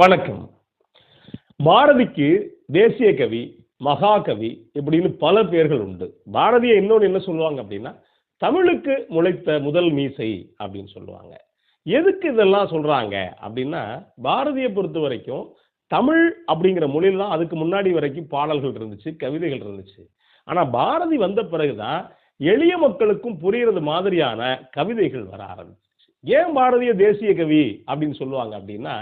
வணக்கம். பாரதிக்கு தேசிய கவி மகாகவி இப்படின்னு பல பேர்கள் உண்டு. பாரதியை இன்னொன்று என்ன சொல்லுவாங்க அப்படின்னா தமிழுக்கு முளைத்த முதல் மீசை அப்படின்னு சொல்லுவாங்க. எதுக்கு இதெல்லாம் சொல்றாங்க அப்படின்னா பாரதியை பொறுத்த வரைக்கும் தமிழ் அப்படிங்கிற மொழியில் தான் அதுக்கு முன்னாடி வரைக்கும் பாடல்கள் இருந்துச்சு கவிதைகள் இருந்துச்சு. ஆனால் பாரதி வந்த பிறகுதான் எளிய மக்களுக்கும் புரிகிறது மாதிரியான கவிதைகள் வர ஆரம்பிச்சிச்சு. ஏன் பாரதிய தேசிய கவி அப்படின்னு சொல்லுவாங்க அப்படின்னா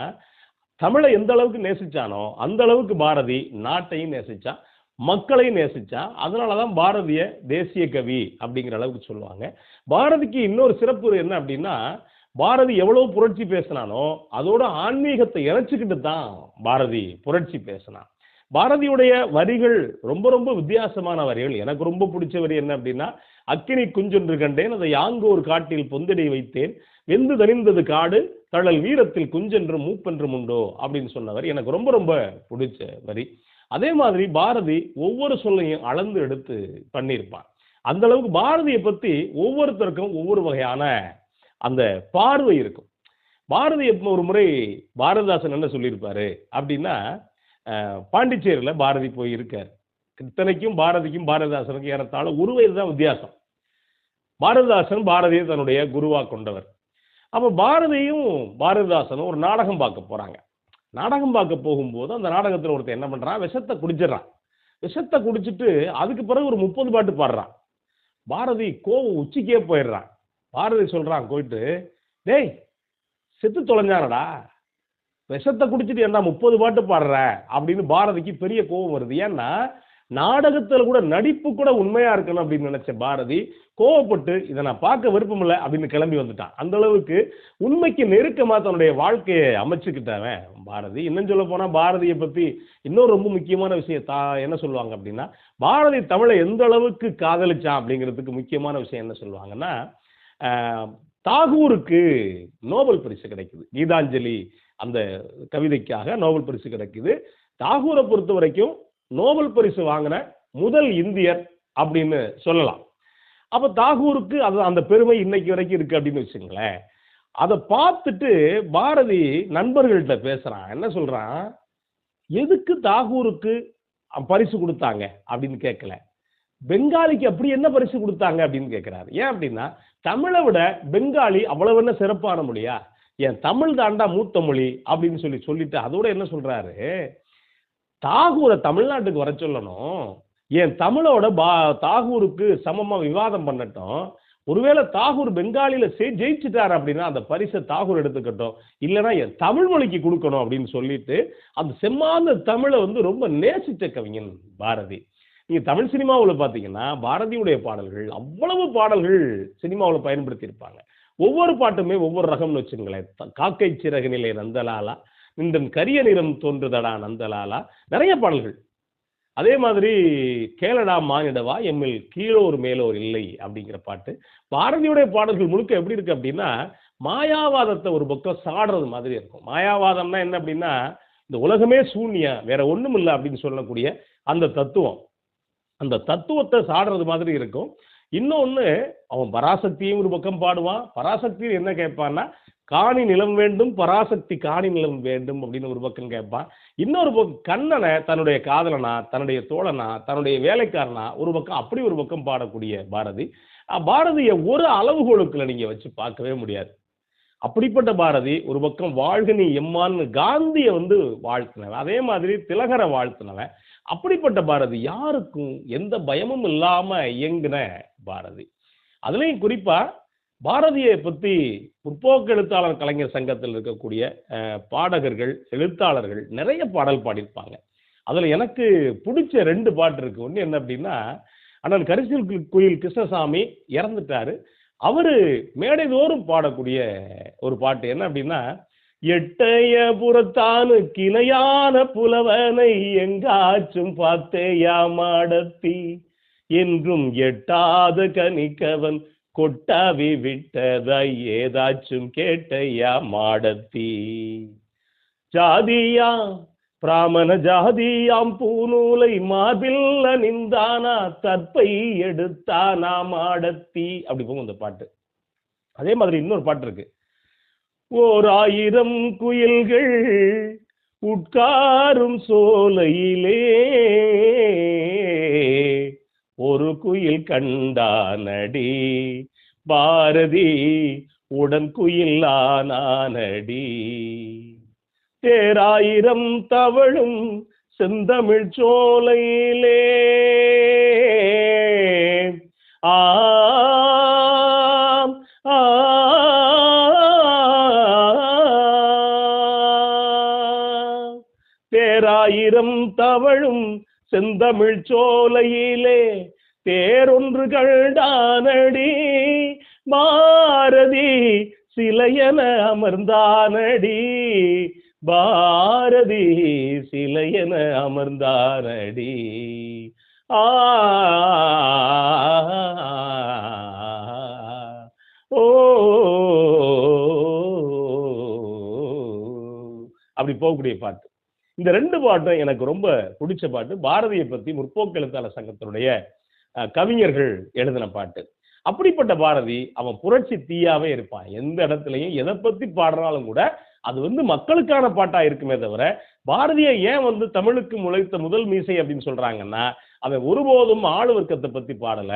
தமிழை எந்த அளவுக்கு நேசிச்சானோ அந்த அளவுக்கு பாரதி நாட்டையும் நேசிச்சான் மக்களையும் நேசிச்சான் அதனாலதான் பாரதிய தேசிய கவி அப்படிங்கிற அளவுக்கு சொல்லுவாங்க. பாரதிக்கு இன்னொரு சிறப்பு என்ன அப்படின்னா பாரதி எவ்வளவு புரட்சி பேசினானோ அதோட ஆன்மீகத்தை இணைச்சிக்கிட்டு தான் பாரதி புரட்சி பேசினான் பாரதியுடைய வரிகள் ரொம்ப ரொம்ப வித்தியாசமான வரிகள். எனக்கு ரொம்ப பிடிச்ச வரி என்ன அப்படின்னா அக்கினி குஞ்சொன்று கண்டேன் அதை யாங்கோர் காட்டில் பொந்தடி வைத்தேன். வெந்து தணிந்தது காடு தழல் வீரத்தில் குஞ்சென்றும் மூப்பென்றும் உண்டோ? அப்படின்னு சொன்னவர். எனக்கு ரொம்ப ரொம்ப பிடிச்ச வரி. அதே மாதிரி பாரதி ஒவ்வொரு சொல்லையும் அளந்து எடுத்து பண்ணியிருப்பான். அந்த அளவுக்கு பாரதியை பத்தி ஒவ்வொருத்தருக்கும் ஒவ்வொரு வகையான அந்த பார்வை இருக்கும். பாரதி ஒரு முறை பாரதிதாசன் என்ன சொல்லியிருப்பாரு? அப்படின்னா பாண்டிச்சேரியில் பாரதி போய் இருக்கார் இத்தனைக்கும் பாரதிக்கும் பாரதிதாசனுக்கும் ஏறத்தாழ ஒரு வயது தான் வித்தியாசம். பாரதிதாசன் பாரதியை தன்னுடைய குருவாக கொண்டவர். அப்போ பாரதியும் பாரதிதாசனும் ஒரு நாடகம் பார்க்க போகிறாங்க நாடகம் பார்க்க போகும்போது அந்த நாடகத்தில் ஒருத்தன் என்ன பண்ணுறான் விஷத்தை குடிச்சிடுறான். விஷத்தை குடிச்சிட்டு அதுக்கு பிறகு ஒரு முப்பது பாட்டு பாடுறான். பாரதி கோவம் உச்சிக்கே போயிடுறான். பாரதி சொல்கிறான் போயிட்டு டேய் செத்து தொலைஞ்சானடா? விஷத்தை குடிச்சிட்டு என்ன முப்பது பாட்டு பாடுற? அப்படின்னு பாரதிக்கு பெரிய கோபம் வருது. ஏன்னா நாடகத்துல கூட நடிப்பு கூட உண்மையா இருக்கணும் அப்படின்னு நினைச்ச பாரதி கோவப்பட்டு இதை நான் பார்க்க விருப்பம் இல்லை அப்படின்னு கிளம்பி வந்துட்டான். அந்த அளவுக்கு உண்மைக்கு நெருக்கமா தன்னுடைய வாழ்க்கையை அமைச்சுக்கிட்டவன் பாரதி. இன்னும் சொல்ல போனா பாரதியை பத்தி இன்னொரு ரொம்ப முக்கியமான விஷயம் தா என்ன சொல்லுவாங்க அப்படின்னா பாரதி தமிழை எந்த அளவுக்கு காதலிச்சான் அப்படிங்கிறதுக்கு முக்கியமான விஷயம் என்ன சொல்லுவாங்கன்னா தாகூருக்கு நோபல் பரிசு கிடைக்குது. கீதாஞ்சலி அந்த கவிதைக்காக நோபல் பரிசு கிடைக்குது. தாகூரை பொறுத்த வரைக்கும் நோபல் பரிசு வாங்கின முதல் இந்தியர் அப்படின்னு சொல்லலாம். அப்ப தாகூருக்கு அது அந்த பெருமை இன்னைக்கு வரைக்கும் இருக்கு அப்படின்னு வச்சுங்களேன் அதை பார்த்துட்டு பாரதி நண்பர்கள்ட்ட பேசுறான். என்ன சொல்றான்? எதுக்கு தாகூருக்கு பரிசு கொடுத்தாங்க அப்படின்னு கேட்கல. பெங்காலிக்கு அப்படி என்ன பரிசு கொடுத்தாங்க அப்படின்னு கேட்கிறாரு. ஏன் அப்படின்னா தமிழை விட பெங்காலி அவ்வளவு என்ன சிறப்பான மொழியா? என் தமிழ் தாண்டா மூத்த மொழி அப்படின்னு சொல்லி சொல்லிட்டு அதோட என்ன சொல்றாரு? தாகூரை தமிழ்நாட்டுக்கு வர சொல்லணும். என் தமிழோட பா தாகூருக்கு சமமாக விவாதம் பண்ணட்டும். ஒருவேளை தாகூர் பெங்காலியில் செய் ஜெயிச்சிட்டார் அப்படின்னா அந்த பரிசை தாகூர் எடுத்துக்கட்டும். இல்லைன்னா என் தமிழ் மொழிக்கு கொடுக்கணும் அப்படின்னு சொல்லிட்டு அந்த செம்மாந்த தமிழை வந்து ரொம்ப நேசித்த கவிஞன் பாரதி. நீங்கள் தமிழ் சினிமாவில் பார்த்தீங்கன்னா பாரதியுடைய பாடல்கள் அவ்வளவு பாடல்கள் சினிமாவில் பயன்படுத்தியிருப்பாங்க. ஒவ்வொரு பாட்டுமே ஒவ்வொரு ரகம்னு வச்சுங்களேன். காக்கை சிறகு நிலை நந்தலாலா நின்றன் கரிய நிறம் தோன்றுதடா நந்தலாலா? நிறைய பாடல்கள். அதே மாதிரி கேளடா மானிடவா? எம்மில் கீழோர் மேலோர் இல்லை அப்படிங்கிற பாட்டு. பாரதியுடைய பாடல்கள் முழுக்க எப்படி இருக்கு அப்படின்னா மாயாவாதத்தை ஒரு பக்கம் சாடுறது மாதிரி இருக்கும். மாயாவாதம்னா என்ன அப்படின்னா இந்த உலகமே சூன்யம் வேற ஒண்ணும் இல்லை அப்படின்னு சொல்லக்கூடிய அந்த தத்துவம். அந்த தத்துவத்தை சாடுறது மாதிரி இருக்கும். இன்னொன்னு அவன் பராசக்தியும் ஒரு பக்கம் பாடுவான். பராசக்தியும் என்ன கேட்பான்னா காணி நிலம் வேண்டும் பராசக்தி காணி நிலம் வேண்டும் அப்படின்னு ஒரு பக்கம் கேட்பான். இன்னொரு பக்கம் கண்ணனை தன்னுடைய காதலனா தன்னுடைய தோழனா தன்னுடைய வேலைக்காரனா ஒரு பக்கம் அப்படி ஒரு பக்கம் பாடக்கூடிய பாரதி. பாரதியை ஒரு அளவுகோலுக்குள்ள நீங்க வச்சு பார்க்கவே முடியாது. அப்படிப்பட்ட பாரதி ஒரு பக்கம் வாழ்க நீ எம்மான்னு காந்தியை வந்து வாழ்த்தினவன். அதே மாதிரி திலகரை வாழ்த்தினவன். அப்படிப்பட்ட பாரதி யாருக்கும் எந்த பயமும் இல்லாம இயங்கின பாரதி. அதுலயும் குறிப்பா பாரதியை பத்தி முற்போக்கு எழுத்தாளர் கலைஞர் சங்கத்தில் இருக்கக்கூடிய பாடகர்கள் எழுத்தாளர்கள் நிறைய பாடல் பாடியிருப்பாங்க. அதுல எனக்கு பிடிச்ச ரெண்டு பாட்டு இருக்கு. ஒண்ணு என்ன அப்படின்னா அண்ணன் கரிசல் கோயில் குயில் கிருஷ்ணசாமி இறந்துட்டாரு. அவரு மேடைதோறும் பாடக்கூடிய ஒரு பாட்டு. என்ன அப்படின்னா எட்டய புறத்தானு கிளையான புலவனை எங்காச்சும் பார்த்தேயா மாடத்தி? என்றும் எட்டாத கணிக்கவன் கொட்டாவி விட்டதாய் ஏதாச்சும் கேட்டையா மாடத்தி? ஜாதியா பிராமண ஜாதியாம் பூநூலை மார்பில் அணிந்தானா? தற்பை எடுத்தானா மாடத்தி? அப்படி போகும் இந்த பாட்டு. அதே மாதிரி இன்னொரு பாட்டு இருக்கு. ஓர் ஆயிரம் குயில்கள் உட்காரும் சோலையிலே. ஒரு குயில் கண்டானடி பாரதி உடன் குயிலானடி தேராயிரம் தவழும் செந்தமிழ் சோலையிலே. ஆ தேராயிரம் தவழும் செந்தமிழ் சோலையிலே தேரொன்று கண்டானடி. பாரதி சிலையன அமர்ந்தானடி. பாரதி சிலையன அமர்ந்தானடி. ஆ ஓ அப்படி போகக்கூடிய பாட்டு. இந்த ரெண்டு பாட்டும் எனக்கு ரொம்ப பிடிச்ச பாட்டு. பாரதியை பற்றி முற்போக்கு எழுத்தாளர் சங்கத்தினுடைய கவிஞர்கள் எழுதின பாட்டு. அப்படிப்பட்ட பாரதி அவன் புரட்சி தீயாவே இருப்பான். எந்த இடத்துலையும் எதை பத்தி பாடுறாலும் கூட அது வந்து மக்களுக்கான பாட்டா இருக்குமே தவிர பாரதியை ஏன் வந்து தமிழுக்கு முளைத்த முதல் மீசை அப்படின்னு சொல்றாங்கன்னா அவன் ஒருபோதும் ஆளு வர்க்கத்தை பத்தி பாடல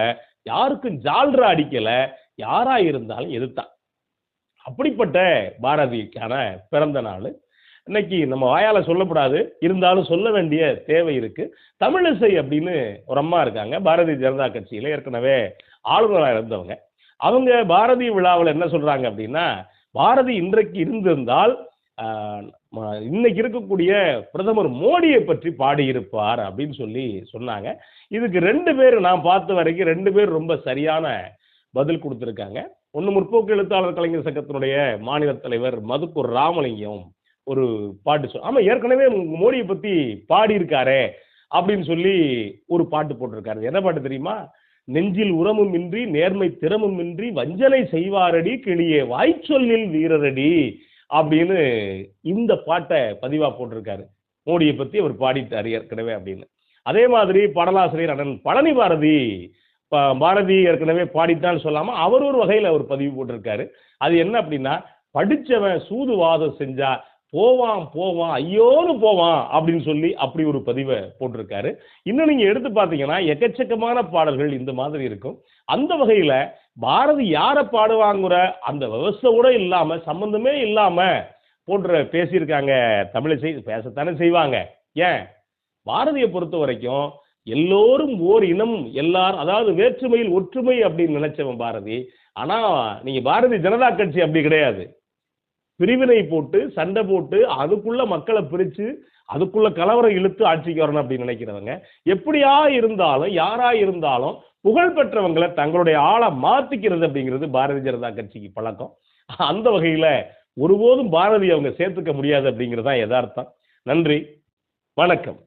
யாருக்கும் ஜால்ரா அடிக்கல யாரா இருந்தாலும் எதிர்த்தான். அப்படிப்பட்ட பாரதிக்கான பிறந்த நாள் இன்னைக்கு நம்ம வாயால் சொல்லப்படாது இருந்தாலும் சொல்ல வேண்டிய தேவை இருக்கு. தமிழிசை அப்படின்னு ஒரு அம்மா இருக்காங்க. பாரதிய ஜனதா கட்சியில் ஏற்கனவே ஆளுநராக இருந்தவங்க. அவங்க பாரதி விழாவில் என்ன சொல்றாங்க அப்படின்னா பாரதி இன்றைக்கு இருந்திருந்தால் இன்னைக்கு இருக்கக்கூடிய பிரதமர் மோடியை பற்றி பாடியிருப்பார் அப்படின்னு சொல்லி சொன்னாங்க. இதுக்கு ரெண்டு பேர் நான் பார்த்த வரைக்கும் ரெண்டு பேர் ரொம்ப சரியான பதில் கொடுத்துருக்காங்க. ஒன்று முற்போக்கு எழுத்தாளர் கலைஞர் சங்கத்தினுடைய மாநில தலைவர் மதுக்கூர் ராமலிங்கம் ஒரு பாட்டு சொல் ஆமா ஏற்கனவே மோடியை பத்தி பாடியிருக்காரே அப்படின்னு சொல்லி ஒரு பாட்டு போட்டிருக்காரு. என்ன பாட்டு தெரியுமா? நெஞ்சில் உரமும் இன்றி நேர்மை திறமும் இன்றி வஞ்சனை செய்வாரடி கிளியே வாய்ச்சொல்லில் வீரரடி அப்படின்னு இந்த பாட்டை பதிவா போட்டிருக்காரு. மோடியை பத்தி அவர் பாடிட்டார் ஏற்கனவே அப்படின்னு. அதே மாதிரி பாடலாசிரியர் அண்ணன் பழனி பாரதி பாரதி ஏற்கனவே பாடித்தான் சொல்லாம அவர் ஒரு வகையில் அவர் பதிவு போட்டிருக்காரு. அது என்ன அப்படின்னா படித்தவன் சூதுவாதம் செஞ்சா போவான் போவான் ஐயோன்னு போவான் அப்படின்னு சொல்லி அப்படி ஒரு பதிவை போட்டிருக்காரு. இன்னும் நீங்க எடுத்து பார்த்தீங்கன்னா எக்கச்சக்கமான பாடல்கள் இந்த மாதிரி இருக்கும். அந்த வகையில பாரதி யாரை பாடுவாங்கிற அந்த விவசாய கூட இல்லாம சம்பந்தமே இல்லாம போன்ற பேசியிருக்காங்க தமிழிசை பேசத்தானே செய்வாங்க. ஏன்? பாரதியை பொறுத்த வரைக்கும் எல்லோரும் ஓர் இனம் எல்லாரும் அதாவது வேற்றுமையில் ஒற்றுமை அப்படின்னு நினைச்சவன் பாரதி. ஆனா நீங்க பாரதிய ஜனதா கட்சி அப்படி கிடையாது. பிரிவினை போட்டு சண்டை போட்டு அதுக்குள்ள மக்களை பிரிச்சு அதுக்குள்ள கலவரம் இழுத்து ஆட்சிக்கு வரணும் அப்படின்னு நினைக்கிறவங்க. எப்படியா இருந்தாலும் யாரா இருந்தாலும் புகழ் பெற்றவங்களை தங்களுடைய ஆளை மாத்திக்கிறது அப்படிங்கிறது பாரதிய ஜனதா கட்சிக்கு பழக்கம். அந்த வகையில ஒருபோதும் பாரதி அவங்க சேர்த்துக்க முடியாது அப்படிங்கிறது தான் யதார்த்தம். நன்றி. வணக்கம்.